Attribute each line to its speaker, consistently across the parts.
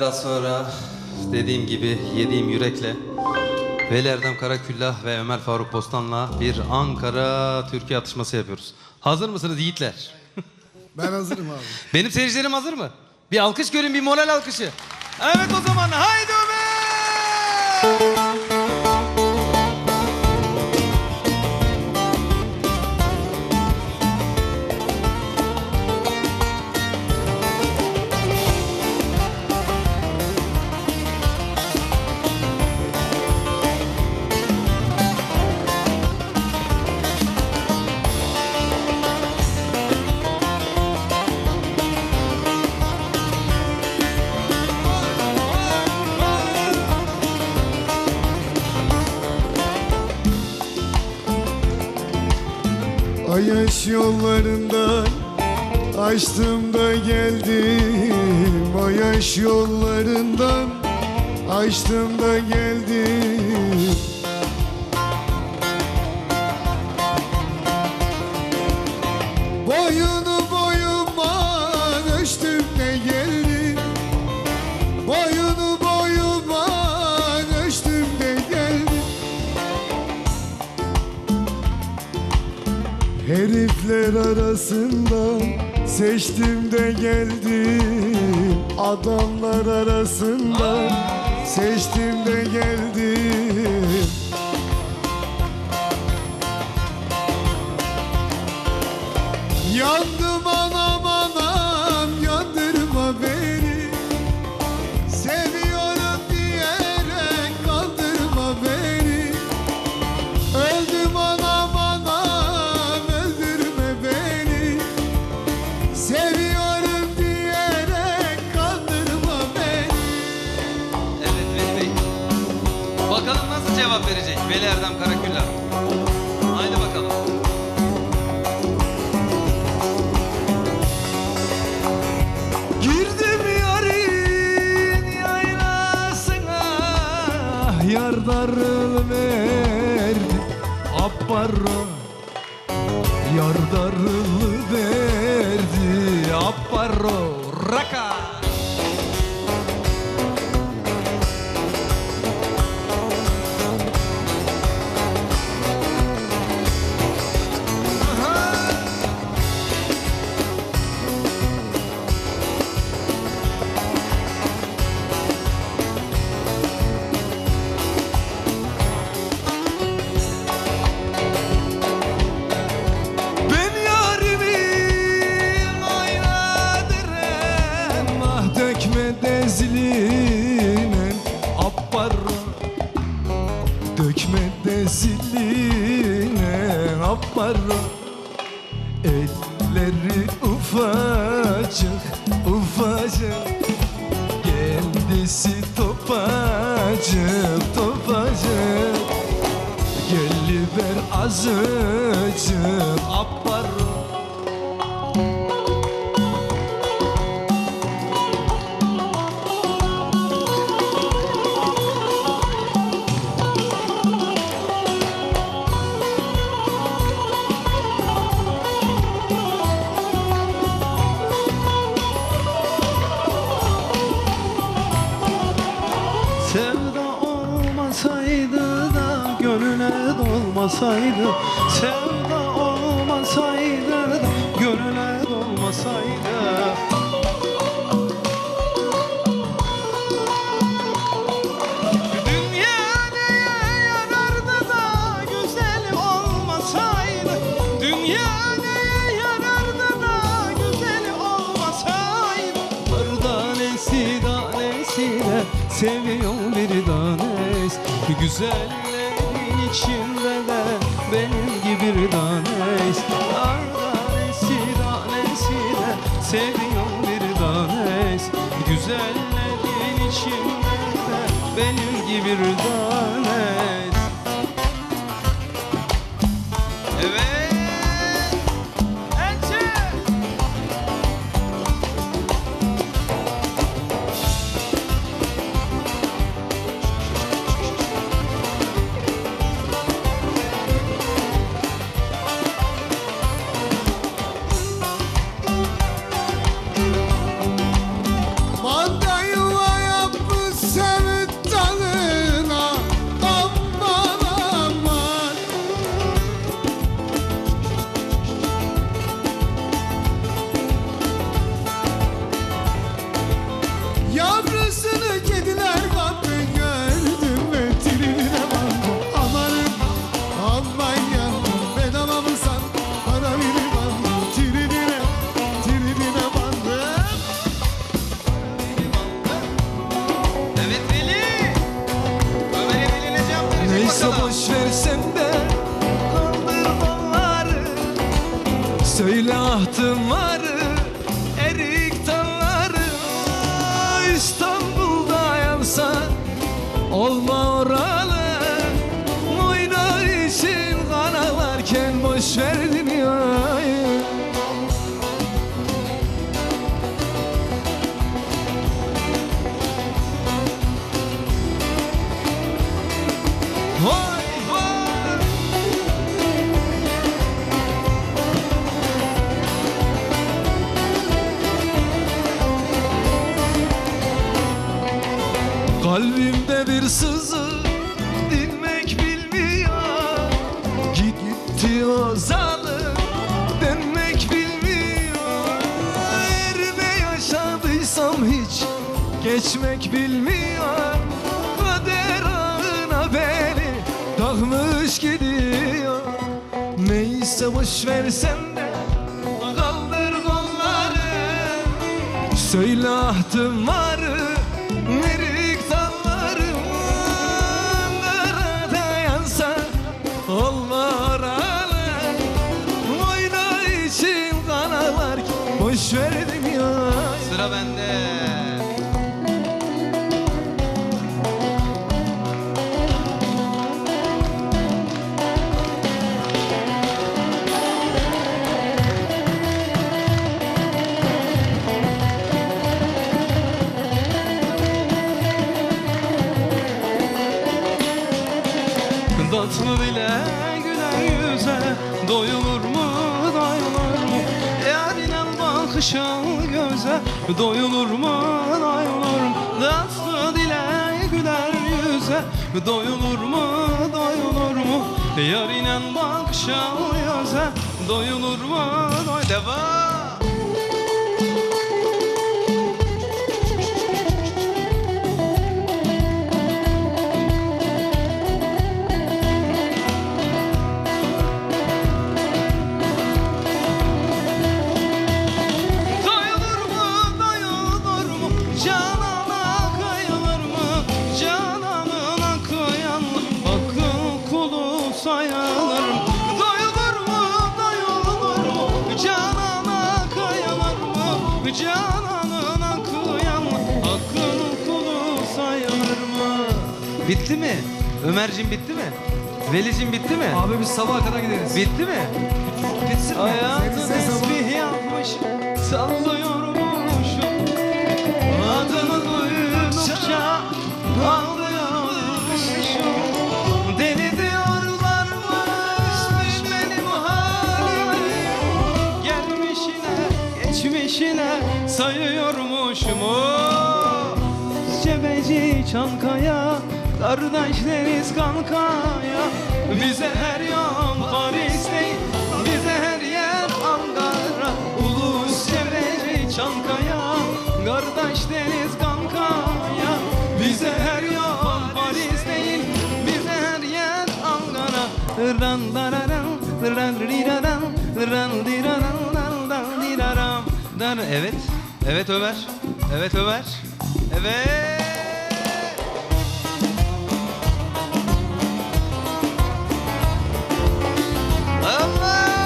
Speaker 1: Daha sonra dediğim gibi yediğim yürekle Veli Erdem Karaküllah ve Ömer Faruk Bostan'la bir Ankara Türkiye atışması yapıyoruz. Hazır mısınız yiğitler?
Speaker 2: Ben hazırım abi.
Speaker 1: Benim seyircilerim hazır mı? Bir alkış görün, bir moral alkışı. Evet o zaman haydi Ömer!
Speaker 2: Ayaş yollarından açtım da geldim. Ayaş yollarından açtım da geldim Herifler arasından seçtim de geldim. Adamlar arasından seçtim de geldim
Speaker 1: cevap verecek Veli Erdem Karaküllah. Haydi bakalım.
Speaker 2: Girdim yarın yaylasına Yar darıl verdi Apparra Yar darıl verdi Apparra
Speaker 1: Raka!
Speaker 2: Elleri ufacık ufacık. Kendisi topacık topacık. Geliver azıcık
Speaker 3: olmasaydı Bir tanesi tanesi de seviyor bir tanesi. Güzellerin içinde de benim gibi bir tanesi Bir tanesi tanesi de seviyor bir tanesi Güzellerin içinde de benim gibi bir tanesi
Speaker 4: bakalım.
Speaker 1: boş versen de Kaldır kolları Söyle ahtım zalim dönmek bilmiyor. Her ne yaşadıysam hiç geçmek bilmiyor. Kader ağına beni takmış gidiyor. Neyse boş versen de kaldır kolları. Söyle ahtım varı Lirik
Speaker 3: Doyulur mu doyulur mu? Yarinen bakışa göze Doyulur mu? Doy Devam
Speaker 4: Bitti mi? Ömerciğim bitti mi? Velicim bitti mi?
Speaker 1: Abi biz sabaha kadar gideriz
Speaker 4: Bitti mi?
Speaker 1: Bitsin mi?
Speaker 3: Hayatı tesbih yapmış Sallıyormuşum Adını duydukça Ağlıyormuşum Deli diyorlarmış Benim halimi Gelmişine geçmişine Sayıyormuşum oh! Cebeci Çankaya Kardeşleriz kankaya Bize her yan Paris değil Bize her yer Ankara Ulus Cebeci Çankaya Kardeş deniz kankaya Bize her yan Paris değil Bize her yer Ankara Ran dararan Ran riraran Ran diraran Ran diraram
Speaker 4: Evet. Evet Ömer. Evet Ömer. Evet.
Speaker 2: Tatlıdır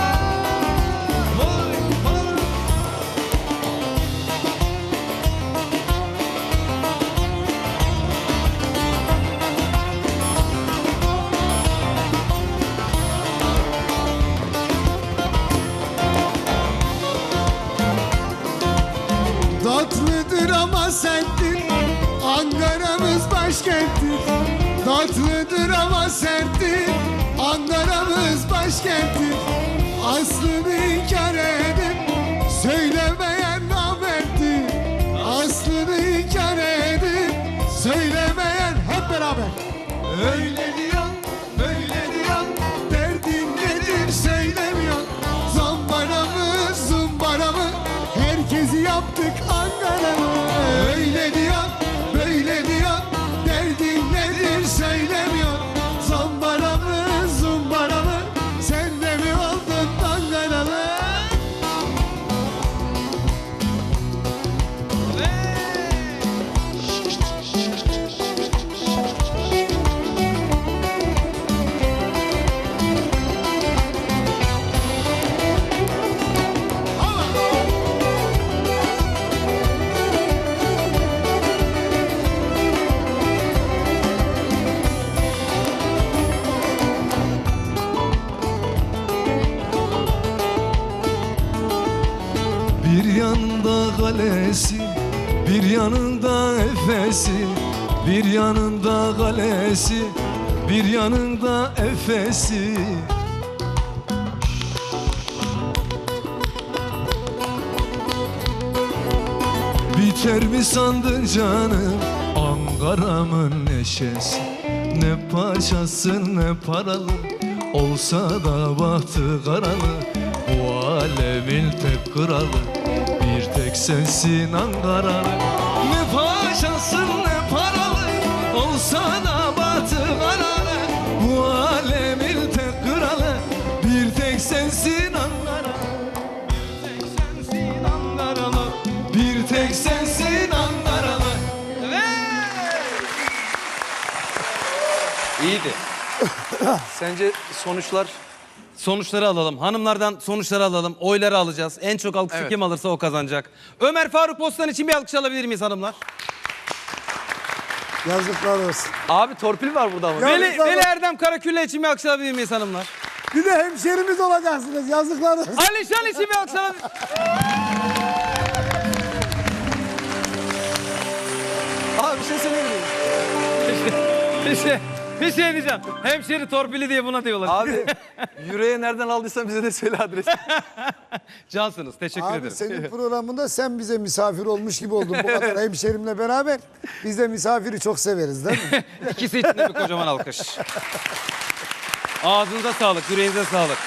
Speaker 2: Aslını inkar edip Söylemeyen namerttir Aslını inkar edip Söylemeyen hep beraber. Öyle
Speaker 1: yanında kalesi Bir yanında efesi. Biter mi sandın canım Ankara'mın neşesi? Ne paşası ne paralı? Olsa da bahtı karalı Bu alemin tek kralı. Bir tek sensin Ankaralı. Ne paşası ne paralı Olsa da bahtı karalı Bu alemin tek kralı Bir tek sensin Ankaralı
Speaker 5: Sensin Ankaralı
Speaker 1: Bir tek sensin Ankaralı
Speaker 3: İyiydi. Sence sonuçlar? Sonuçları alalım. Hanımlardan sonuçları alalım. Oyları alacağız. En çok alkışı
Speaker 6: Evet.
Speaker 3: kim alırsa o kazanacak. Ömer Faruk Bostan için bir alkış alabilir miyiz hanımlar?
Speaker 2: Yazıklar olsun.
Speaker 6: Abi torpil var burada ama.
Speaker 2: Ya-
Speaker 3: Veli,
Speaker 2: Yazıklar
Speaker 3: Veli
Speaker 2: olsun.
Speaker 3: Erdem Karakülle için bir alkış alabilir miyiz hanımlar?
Speaker 2: Bir de hemşerimiz olacaksınız. Yazıklar olsun.
Speaker 3: Alişan için bir alkış alabilir
Speaker 6: Abi bir şey söyleyebilir miyim?
Speaker 3: bir şey, bir şey diyeceğim. Hemşeri torpili diye buna diyorlar.
Speaker 6: Abi yüreğe nereden aldıysan bize de söyle adresi.
Speaker 3: Cansınız. Teşekkür
Speaker 2: Abi
Speaker 3: ederim.
Speaker 2: senin programında sen bize misafir olmuş gibi oldun. Bu kadar hemşerimle beraber biz de misafiri çok severiz değil mi?
Speaker 3: İkisi için de bir kocaman alkış. Ağzınıza sağlık, yüreğinize sağlık.